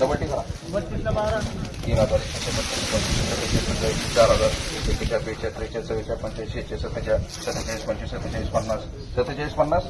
Double करा. तीन हजार एकशे पंचवीस चार हजार एकेचाळीस बेचाळीस त्रेचाळीस चव्वेचाळीस पंच्याऐंशी सत्तेचाळीस सत्तेचाळीस पंचवीस सत्तेचाळीस पन्नास सत्तेचाळीस पन्नास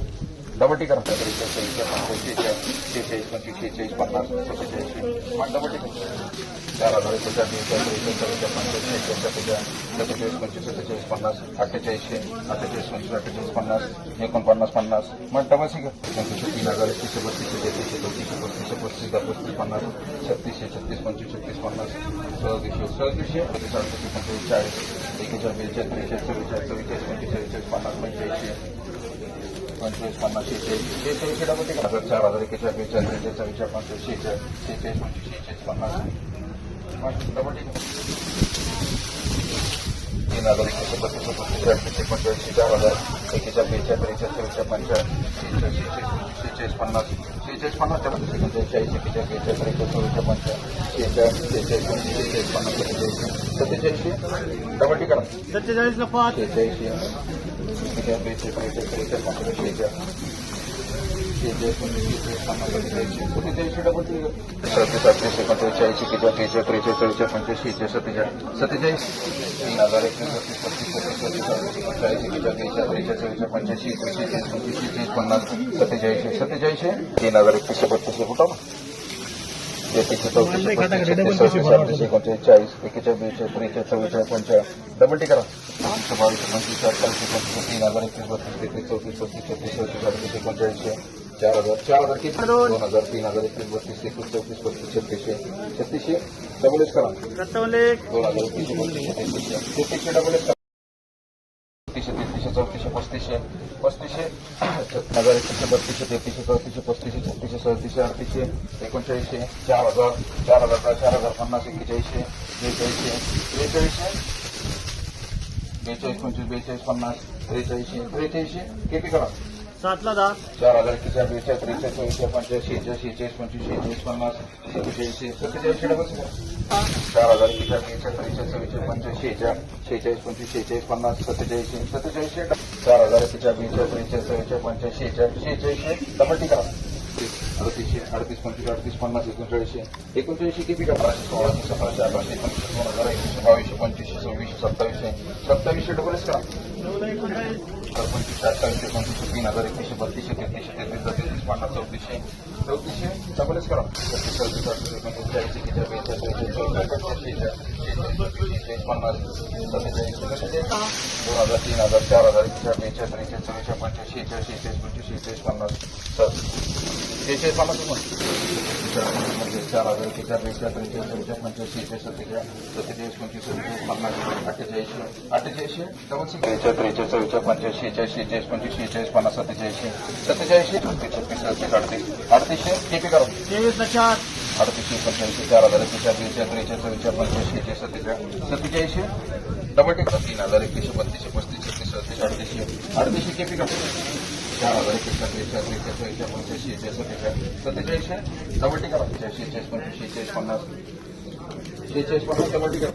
डबल टी करा त्रेचाळीस चव्वेचाळीस पंच्याऐंशी शेहेचाळीस पंचवीस शेहेचाळीस पन्नास सत्तेचाळीस मग डबल टी करा चार हजार एकोणचाळीस बेचाळीस त्रेचाळीस चव्वेचाळीस पंच्याऐंशी सत्तेचाळीस सत्तेचाळीस पंचवीस सत्तेचाळीस पन्नास अठ्ठेचाळीसशे अठ्ठेचाळीस पंचवीस अठ्ठेचाळीस पन्नास एकोणपन्नास पन्नास मग डबल सी पंचवीसशे तीन हजार एकतीसशे बत्तीसशे तेहतीसशे चौतीसशे पस्तीसशे पस्तीस दहा पस्तीस पन्नास छत्तीसशे छत्तीस पंचवीस छत्तीस पन्नास सदतीसशे सदतीसशे अडतीस अडतीस पंचवीस चाळीस एकेचाळीस बेचाळीस त्रेचाळीस चव्वेचाळीस चव्वेचाळीस पंचवीस चव्वेचाळीस पन्नास पंच्याऐंशी पंचवीस पन्नास शेहेचाळीस शेहेचाळीस डबल टी हजार चार हजार एकेचाळीस बेचाळीस त्रेचाळीस चव्वेचाळीस पंचवीस शेहेचाळीस शेहेचाळीस पंचवीस शेहेचाळीस पन्नास डबल टी तीन हजार एकशे बत्तीस पस्तीस अडतीसशे पंच्याऐंशी चार हजार एकेचाळीस बेचाळीस त्रेचाळीस चव्वेचाळीस पंचाळीस शेहेचाळीस शेहेचाळीस पन्नास शेहेचाळीस पन्नास टक्के पंचेचाळीस एकेचाळीस बेचाळीस त्रेचाळीस चव्वेचाळीस पंचाळीस शेहेचाळीस शेहेचाळीस पंचवीस शेहेचाळीस पन्नास सत्तेचाळीस सत्तेचाळीसशे डबल टी करा सत्तेचाळीसला पाच शेहेचाळीसशे एकेचाळीस बेचाळीस त्रेचाळीस त्रेचाळीस पंचवीस शेहेचाळीस शेहेचाळीस पंचवीस शेहेचाळीस पन्नास सत्तेचाळीसशे सत्तेचाळीसशे डबल टी सत्तीस अठ्ठीस एकोणचाळीस एकेचाळीस त्रेचाळीस त्रेचाळीस चव्वेचाळीस पंचवीस शेहेचाळीस सत्तेचाळीस सत्तेचाळीस तीन हजार एकवीस बत्तीस पस्तीस छत्तीस सत्तीस अडतीस एकोणचाळीस एकेचाळीस त्रेचाळीस त्रेचाळीस चव्वेचाळीस पंच्याऐंशी एकवीस शेहेचाळीस पंचवीस शेहेचाळीस पन्नास सत्तेचाळीसशे सत्तेचाळीसशे तीन हजार एकवीसशे बत्तीसशे कुठं तेहतीसशे चौतीसशे पस्तीस छत्तीस सव्वीस अडतीस एकोणचाळीस चाळीस एकेचाळीस त्रेचाळीस चव्वेचाळीस पंचाळीस डबल टी करा एकशे बावीस पंचवीस अठ्ठावीस पंचवीस तीन हजार एकवीस बत्तीस तेहतीस चौतीस पस्तीस छत्तीस सव्वीस अडतीस एकोणचाळीसशे चार हजार चार हजार किती दोन हजार तीन हजार एकवीस बत्तीस एकवीस चौतीस पस्तीस छत्तीसशे छत्तीसशे डबल एस करा दोन हजार एकवीसशे बत्तीसशे तेहतीसशे तेहतीसशे डबल एस चौतीसशे पस्तीसशे पस्तीसशे हजार एकतीसशे बत्तीसशे तेहतीसशे चौतीसशे पस्तीसशे छत्तीसशे सदतीसशे अडतीसशे एकोणचाळीसशे चार हजार चार हजार चार हजार पन्नास एक्केचाळीसशे बेचाळीसशे त्रेचाळीसशे बेचाळीस पंचवीस बेचाळीस पन्नास त्रेचाळीसशे त्रेचाळीसशे किती करा? सातला दहा. चार हजार एक्केचाळीस बेचाळीस त्रेचाळीस चौवीसशे पंचाळीस शेहेचाळीस शेहेचाळीस पंचवीस शेहेचाळीस पन्नास सत्तेचाळीस सत्तेचाळीस डबल चार हजार एक्केचाळीस बेचाळीस त्रेचाळीस चव्वेचाळीस पंचाळीस शेहेचाळीस शेहेचाळीस पंचवीस शेहेचाळीस पन्नास सत्तेचाळीसशे सत्तेचाळीसशे चार हजार एक्केचाळीस बेचाळीस त्रेचाळीस चव्वेचाळीस पंचाळीस शेहेचाळीस शेहेचाळीस डबल टिका अडतीसशे अडतीस पंचवीस अडतीस पन्नास एकोणचाळीसशे. एकोणचाळीसशे किती का बाराशे सोळाशे सतराशे अठराशे एकोणीसशे दोन हजार एकशे बावीसशे पंचवीसशे सव्वीसशे सत्तावीसशे. सत्तावीसशे डबलच का करा नऊला एकोणचाळीस पंचवीस अठ्ठावीसशे पंचवीसशे तीन हजार एकवीसशे बत्तीसशे तेहतीसशे तेहतीस तेहतीस पन्नास चौतीसशे चौतीसशे डबलच करा छत्तीस चौतीस अडतीस एकोणतीस चाळीस एकेचाळीस बेचाळीस त्रेचाळीस चौवेचाळीस पंच्याऐंशी शेहेचाळीस पन्नास सत्तेचाळीस सत्तेचाळीस दोन हजार तीन हजार चार हजार एकचाळीस बेचाळीस त्रेचाळीस चव्वेचाळीस पंच्याऐंशी शेहेचाळीस शेहेचाळीस पंचवीस शेहेचाळीस पन्नास शेहेचाळीस पन्नास चार हजार एकेचाळीस बेचाळीस त्रेचाळीस चव्वेचाळीस पंच्याऐंशी शेहेचाळीस सत्तेचाळीस सत्तेचाळीस पंचवीस सत्तेचाळीस पन्नास अठ्ठेचाळीसशे अठ्ठेचाळीसशे डबल सिक्स बेचाळीस त्रेचाळीस चव्वेचाळीस पंच्याऐंशी शेहेचाळीस शेहेचाळीस पंचवीस शेहेचाळीस पन्नास सत्तेचाळीसशे सत्तेचाळीसशे छत्तीस छत्तीस अडतीस अडतीस अडतीसशे किती करा तेवीसला चार अडतीसशे पंच्याऐंशी चार हजार एकेचाळीस बेचाळीस त्रेचाळीस चव्वेचाळीस पंच्याऐंशी शेहेचाळीस सत्तेचाळीस सत्तेचाळीसशे डबल टिक तीन हजार एकवीसशे बत्तीसशे पस्तीस छत्तीस सत्तीस अडतीसशे अडतीसशे किती करा चार हजार एकेचाळीस बेचाळीस त्रेचाळीस चव्वेचाळीस पंच्याऐंशी शेहेचाळीस सत्तेचाळीस. सत्तेचाळीसशे डबल टिक करा शेहेचाळीस पंचवीस शेहेचाळीस पन्नास. शेहेचाळीस पन्नास डबल